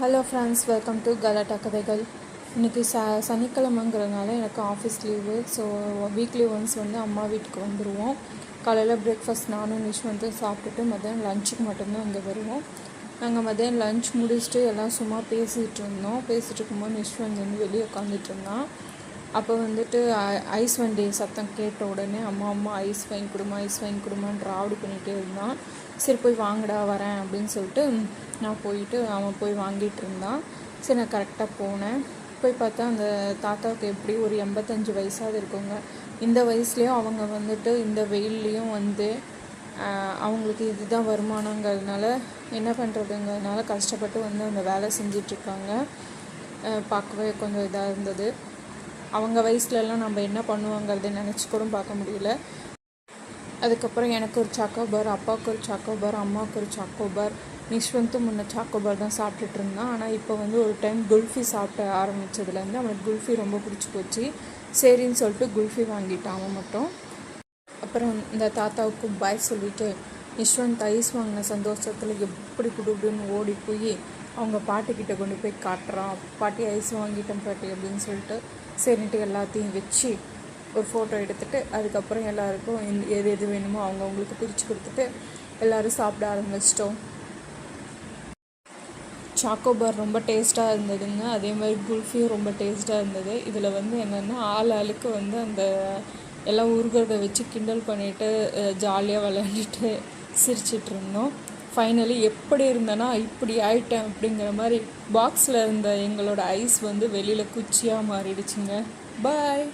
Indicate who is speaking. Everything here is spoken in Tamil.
Speaker 1: ஹலோ ஃப்ரெண்ட்ஸ் வெல்கம் டு கலாட்டா கதைகள் இன்றைக்கி ச சனிக்கிழமைங்கிறதுனால எனக்கு office leave so weekly once வந்து அம்மா வீட்டுக்கு வந்துடுவோம் காலையில் பிரேக்ஃபாஸ்ட் நானும் நிஷ் வந்து சாப்பிட்டுட்டு மதியானம் லஞ்சுக்கு மட்டும்தான் இங்கே வருவோம். நாங்கள் மதியானம் லஞ்ச் முடிச்சுட்டு எல்லாம் சும்மா பேசிகிட்டு இருந்தோம். பேசிகிட்டு இருக்கும்போது நிஷ் வந்து வந்து வெளியே உட்காந்துட்டு இருந்தான். அப்போ வந்துட்டு ஐஸ் வண்டி சத்தம் கேட்ட உடனே அம்மா அம்மா ஐஸ் வாங்கி கொடுமா ஐஸ் வாங்கி கொடுமான்னு ராவடி பண்ணிகிட்டே இருந்தான். சரி போய் வாங்கடா வரேன் அப்படின்னு சொல்லிட்டு நான் போயிட்டு அவன் போய் வாங்கிட்டு இருந்தான். சரி நான் கரெக்டாக போனேன். போய் பார்த்தா அந்த தாத்தாவுக்கு எப்படி ஒரு எண்பத்தஞ்சு வயசாவது இருக்குங்க இந்த வயசுலேயும் அவங்க வந்துட்டு இந்த வெயில்லையும் வந்து அவங்களுக்கு இதுதான் வருமானங்கிறதுனால என்ன பண்ணுறதுங்கிறதுனால கஷ்டப்பட்டு வந்து அந்த வேலை செஞ்சிட்ருக்காங்க பார்க்கவே கொஞ்சம் இதாக இருந்தது. அவங்க வயசுலலாம் நம்ம என்ன பண்ணுவோங்கிறத நினச்சி கூட பார்க்க முடியல. அதுக்கப்புறம் எனக்கு ஒரு சாக்கோபார் அப்பாவுக்கு ஒரு சாக்கோபார் அம்மாவுக்கு ஒரு சாக்கோபார் நிஷ்வந்தும் முன்ன சாக்கோபார் தான் சாப்பிட்டுட்டு இருந்தான். ஆனால் இப்போ வந்து ஒரு டைம் குல்ஃபி சாப்பிட ஆரம்பித்ததுலேருந்து அவனுக்கு குல்ஃபி ரொம்ப பிடிச்சி போச்சு. சரின்னு சொல்லிட்டு குல்ஃபி வாங்கிட்டான் அவன் மட்டும். அப்புறம் இந்த தாத்தாவுக்கு பாய் சொல்லிட்டு நிஷ்வந்த் ஐஸ் வாங்கின சந்தோஷத்தில் எப்படி குடுக்குன்னு ஓடி போய் அவங்க பாட்டிக்கிட்ட கொண்டு போய் காட்டுறான். பாட்டி ஐஸ் வாங்கிட்டேன் பாட்டி அப்படின்னு சொல்லிட்டு சரின்ட்டு எல்லாத்தையும் வச்சு ஒரு ஃபோட்டோ எடுத்துட்டு அதுக்கப்புறம் எல்லாருக்கும் எந்த- எது எது வேணுமோ அவங்க அவங்களுக்கு பிரித்து கொடுத்துட்டு எல்லோரும் சாப்பிட ஆரம்பிச்சிட்டோம். சாக்கோபார் ரொம்ப டேஸ்ட்டாக இருந்ததுங்க. அதே மாதிரி குல்ஃபியும் ரொம்ப டேஸ்ட்டாக இருந்தது. இதில் வந்து என்னென்னா ஆள் ஆளுக்கு வந்து அந்த எல்லாம் உருகிறத வச்சு கிண்டல் பண்ணிவிட்டு ஜாலியாக விளையாண்டுட்டு சிரிச்சிட்டு இருந்தோம் ஃபைனலி எப்படி இருந்தேன்னா இப்படி ஆயிட்டேன் அப்படிங்கிற மாதிரி பாக்ஸில் இருந்த எங்களோட ஐஸ் வந்து வெளியில் குச்சியாக மாறிடுச்சுங்க. பாய்